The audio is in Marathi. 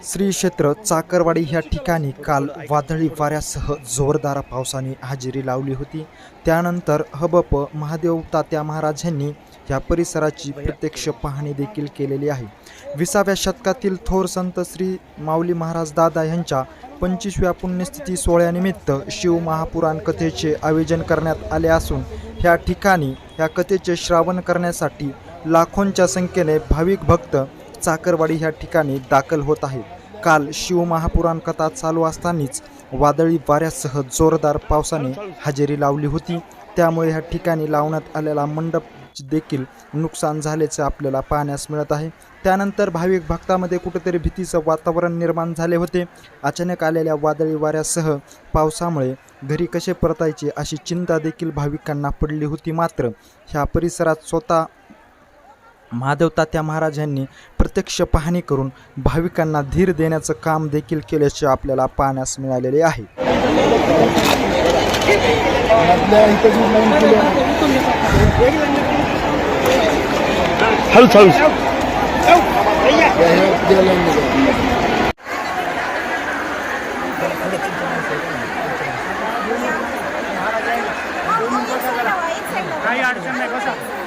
श्री क्षेत्र चाकरवाडी ह्या ठिकाणी काल वादळी वाऱ्यासह जोरदार पावसाने हजेरी लावली होती. त्यानंतर हबप महादेव तात्या महाराज यांनी या परिसराची प्रत्यक्ष पाहणी देखील केलेली आहे. विसाव्या शतकातील थोर संत श्री माऊली महाराज दादा यांच्या पंचवीसव्या पुण्यस्थिती सोहळ्यानिमित्त शिव महापुराण कथेचे आयोजन करण्यात आले असून ह्या ठिकाणी ह्या कथेचे श्रावण करण्यासाठी लाखोंच्या संख्येने भाविक भक्त चाकरवाडी ह्या ठिकाणी दाखल होत आहे. काल शिवमहापुराण कथा चालू असतानाच वादळी वाऱ्यासह जोरदार पावसाने हजेरी लावली होती. त्यामुळे ह्या ठिकाणी लावण्यात आलेला मंडप देखील नुकसान झाल्याचे आपल्याला पाहण्यास मिळत आहे. त्यानंतर भाविक भक्तामध्ये कुठेतरी भीतीचं वातावरण निर्माण झाले होते. अचानक आलेल्या वादळी वाऱ्यासह पावसामुळे घरी कसे परतायचे अशी चिंता देखील भाविकांना पडली होती मात्र ह्या परिसरात स्वतः महादेव तात्या महाराज यांनी प्रत्यक्ष पाहणी करून भाविकांना धीर देण्याचं काम देखील केल्याचे आपल्याला पाहण्यास मिळालेले आहे. काही अडचण नाही